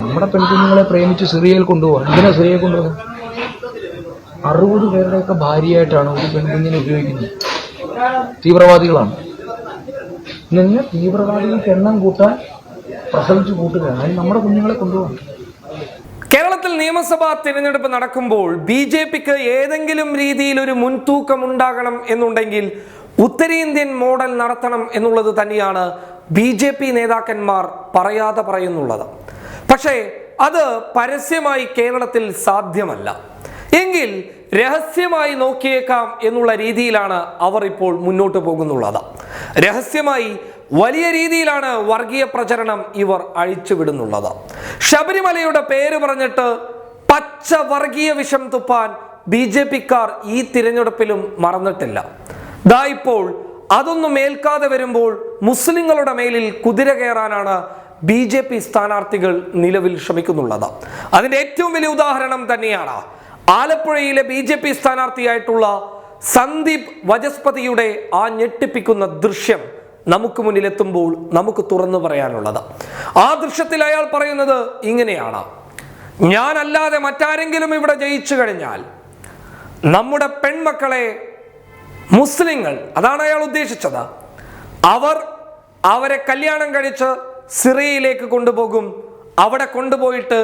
നമ്മുടെ പെൺകുഞ്ഞുങ്ങളെ പ്രേമിച്ച് സിറിയയിൽ കൊണ്ടുപോകാം എന്തിനാ സിറിയയിൽ കൊണ്ടുപോകാം അറുപത് പേരുടെയൊക്കെ ഭാര്യയായിട്ടാണ് ഒരു പെൺകുഞ്ഞിനെ ഉപയോഗിക്കുന്നത്. തീവ്രവാദികളാണ്. നിങ്ങൾ തീവ്രവാദികൾക്ക് എണ്ണം കൂട്ടാൻ പ്രസവിച്ചു കൂട്ടുക അതിന് നമ്മുടെ കുഞ്ഞുങ്ങളെ കൊണ്ടുപോകണം കേരളത്തിൽ നിയമസഭാ തിരഞ്ഞെടുപ്പ് നടക്കുമ്പോൾ ബി ജെ പിക്ക് ഏതെങ്കിലും രീതിയിൽ ഒരു മുൻതൂക്കം ഉണ്ടാകണം എന്നുണ്ടെങ്കിൽ ഉത്തരേന്ത്യൻ മോഡൽ നടത്തണം എന്നുള്ളത് തന്നെയാണ് ബി നേതാക്കന്മാർ പറയാതെ പറയുന്നുള്ളത്. പക്ഷേ അത് പരസ്യമായി കേരളത്തിൽ സാധ്യമല്ല. എങ്കിൽ രഹസ്യമായി നോക്കിയേക്കാം എന്നുള്ള രീതിയിലാണ് അവർ ഇപ്പോൾ മുന്നോട്ട് പോകുന്നുള്ളത്. രഹസ്യമായി വലിയ രീതിയിലാണ് വർഗീയ പ്രചരണം ഇവർ അഴിച്ചുവിടുന്നുള്ളത്. ശബരിമലയുടെ പേര് പറഞ്ഞിട്ട് പച്ച വർഗീയ വിഷം തുപ്പാൻ ബി ജെ പിക്കാർ ഈ തിരഞ്ഞെടുപ്പിലും മറന്നിട്ടില്ല. ദാ ഇപ്പോൾ അതൊന്നും ഏൽക്കാതെ വരുമ്പോൾ മുസ്ലിങ്ങളുടെ മേലിൽ കുതിര കയറാനാണ് ബി ജെ പി സ്ഥാനാർത്ഥികൾ നിലവിൽ ശ്രമിക്കുന്നുള്ളത്. അതിന്റെ ഏറ്റവും വലിയ ഉദാഹരണം തന്നെയാണ് ആലപ്പുഴയിലെ ബി ജെ പി സ്ഥാനാർത്ഥിയായിട്ടുള്ള സന്ദീപ് വജസ്പതിയുടെ ആ ഞെട്ടിപ്പിക്കുന്ന ദൃശ്യം നമുക്ക് മുന്നിലെത്തുമ്പോൾ നമുക്ക് തുറന്നു പറയാനുള്ളത്. ആ ദൃശ്യത്തിൽ അയാൾ പറയുന്നത് ഇങ്ങനെയാണ്. ഞാനല്ലാതെ മറ്റാരെങ്കിലും ഇവിടെ ജയിച്ചു കഴിഞ്ഞാൽ നമ്മുടെ പെൺമക്കളെ മുസ്ലിങ്ങൾ അതാണ് അയാൾ ഉദ്ദേശിച്ചത് അവർ അവരെ കല്യാണം കഴിച്ച് സിറിയയിലേക്ക് കൊണ്ടുപോകും. അവിടെ കൊണ്ടുപോയിട്ട്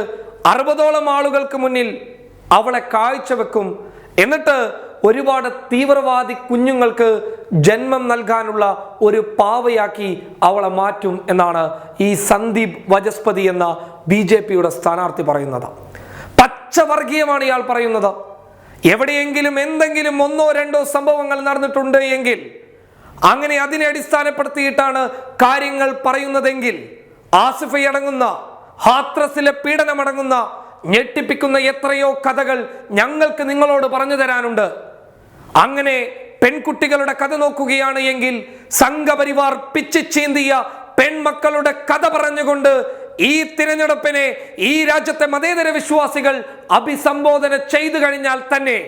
അറുപതോളം ആളുകൾക്ക് മുന്നിൽ അവളെ കാഴ്ചവെക്കും. എന്നിട്ട് ഒരുപാട് തീവ്രവാദി കുഞ്ഞുങ്ങൾക്ക് ജന്മം നൽകാനുള്ള ഒരു പാവയാക്കി അവളെ മാറ്റും എന്നാണ് ഈ സന്ദീപ് വജസ്പതി എന്ന ബി ജെ പിയുടെ സ്ഥാനാർത്ഥി പറയുന്നത്. പച്ചവർഗീയമാണ് ഇയാൾ പറയുന്നത്. എവിടെയെങ്കിലും എന്തെങ്കിലും ഒന്നോ രണ്ടോ സംഭവങ്ങൾ നടന്നിട്ടുണ്ട് എങ്കിൽ അങ്ങനെ അതിനെ അടിസ്ഥാനപ്പെടുത്തിയിട്ടാണ് കാര്യങ്ങൾ പറയുന്നതെങ്കിൽ ആസിഫ അടങ്ങുന്ന ഹാത്രസിലെ പീഡനമടങ്ങുന്ന ഞെട്ടിപ്പിക്കുന്ന എത്രയോ കഥകൾ ഞങ്ങൾക്ക് നിങ്ങളോട് പറഞ്ഞു തരാനുണ്ട്. അങ്ങനെ പെൺകുട്ടികളുടെ കഥ നോക്കുകയാണ് എങ്കിൽ സംഘപരിവാർ പിച്ചിച്ചീന്തിയ പെൺമക്കളുടെ കഥ പറഞ്ഞുകൊണ്ട് ഈ തിരഞ്ഞെടുപ്പിനെ ഈ രാജ്യത്തെ മതേതര വിശ്വാസികൾ അഭിസംബോധന ചെയ്തു കഴിഞ്ഞാൽ തന്നെ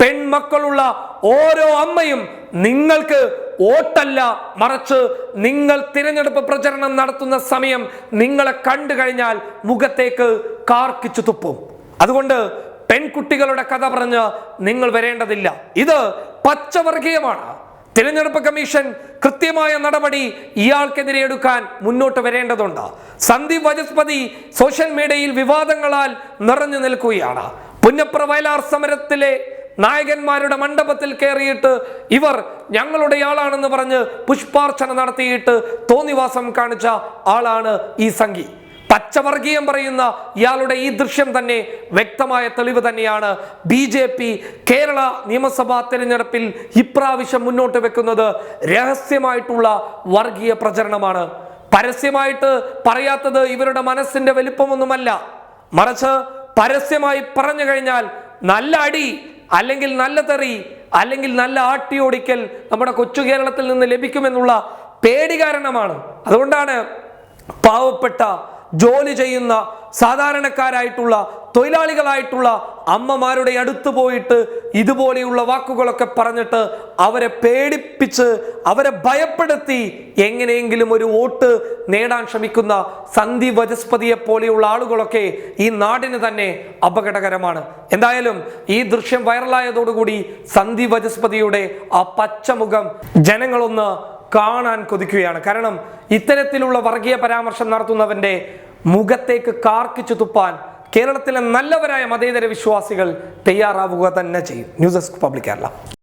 പെൺമക്കളുള്ള ഓരോ അമ്മയും നിങ്ങൾക്ക് വോട്ടല്ല മറിച്ച് നിങ്ങൾ തിരഞ്ഞെടുപ്പ് പ്രചരണം നടത്തുന്ന സമയം നിങ്ങളെ കണ്ടു കഴിഞ്ഞാൽ മുഖത്തേക്ക് കാർക്കിച്ചു തുപ്പും. അതുകൊണ്ട് പെൺകുട്ടികളുടെ കഥ പറഞ്ഞ് നിങ്ങൾ വരേണ്ടതില്ല. ഇത് പച്ചവർഗീയമാണ്. തിരഞ്ഞെടുപ്പ് കമ്മീഷൻ കൃത്യമായ നടപടി ഇയാൾക്കെതിരെ എടുക്കാൻ മുന്നോട്ട് വരേണ്ടതുണ്ട്. സന്ദീപ് വജസ്പതി സോഷ്യൽ മീഡിയയിൽ വിവാദങ്ങളാൽ നിറഞ്ഞു നിൽക്കുകയാണ്. പുന്നപ്ര വയലാർ സമരത്തിലെ നായകന്മാരുടെ മണ്ഡപത്തിൽ കയറിയിട്ട് ഇവർ ഞങ്ങളുടെ ആളാണെന്ന് പറഞ്ഞ് പുഷ്പാർച്ചന നടത്തിയിട്ട് തോന്നിവാസം കാണിച്ച ആളാണ് ഈ സംഘി. പച്ചവർഗീയം പറയുന്ന ഇയാളുടെ ഈ ദൃശ്യം തന്നെ വ്യക്തമായ തെളിവ് തന്നെയാണ്. ബി ജെ പി കേരള നിയമസഭാ തെരഞ്ഞെടുപ്പിൽ ഇപ്രാവശ്യം മുന്നോട്ട് വെക്കുന്നത് രഹസ്യമായിട്ടുള്ള വർഗീയ പ്രചരണമാണ്. പരസ്യമായിട്ട് പറയാത്തത് ഇവരുടെ മനസ്സിന്റെ വലിപ്പമൊന്നുമല്ല. മറിച്ച് പരസ്യമായി പറഞ്ഞു കഴിഞ്ഞാൽ നല്ല അടി അല്ലെങ്കിൽ നല്ല തെറി അല്ലെങ്കിൽ നല്ല ആട്ടിയോടിക്കൽ നമ്മുടെ കൊച്ചു കേരളത്തിൽ നിന്ന് ലഭിക്കുമെന്നുള്ള പേടി കാരണമാണ്. അതുകൊണ്ടാണ് പാവപ്പെട്ട ജോലി ചെയ്യുന്ന സാധാരണക്കാരായിട്ടുള്ള തൊഴിലാളികളായിട്ടുള്ള അമ്മമാരുടെ അടുത്ത് പോയിട്ട് ഇതുപോലെയുള്ള വാക്കുകളൊക്കെ പറഞ്ഞിട്ട് അവരെ പേടിപ്പിച്ച് അവരെ ഭയപ്പെടുത്തി എങ്ങനെയെങ്കിലും ഒരു വോട്ട് നേടാൻ ശ്രമിക്കുന്ന സന്ദീപ് വചസ്പതിയെ പോലെയുള്ള ആളുകളൊക്കെ ഈ നാടിന് തന്നെ അപകടകരമാണ്. എന്തായാലും ഈ ദൃശ്യം വൈറലായതോടുകൂടി സന്ദീപ് വചസ്പതിയുടെ ആ പച്ചമുഖം ജനങ്ങളൊന്ന് കാണാൻ കൊതിക്കുകയാണ്. കാരണം ഇത്തരത്തിലുള്ള വർഗീയ പരാമർശം നടത്തുന്നവന്റെ മുഖത്തേക്ക് കാർക്കിച്ചു തുപ്പാൻ കേരളത്തിലെ നല്ലവരായ മതേതര വിശ്വാസികൾ തയ്യാറാവുക തന്നെ ചെയ്യും. News desk public Kerala.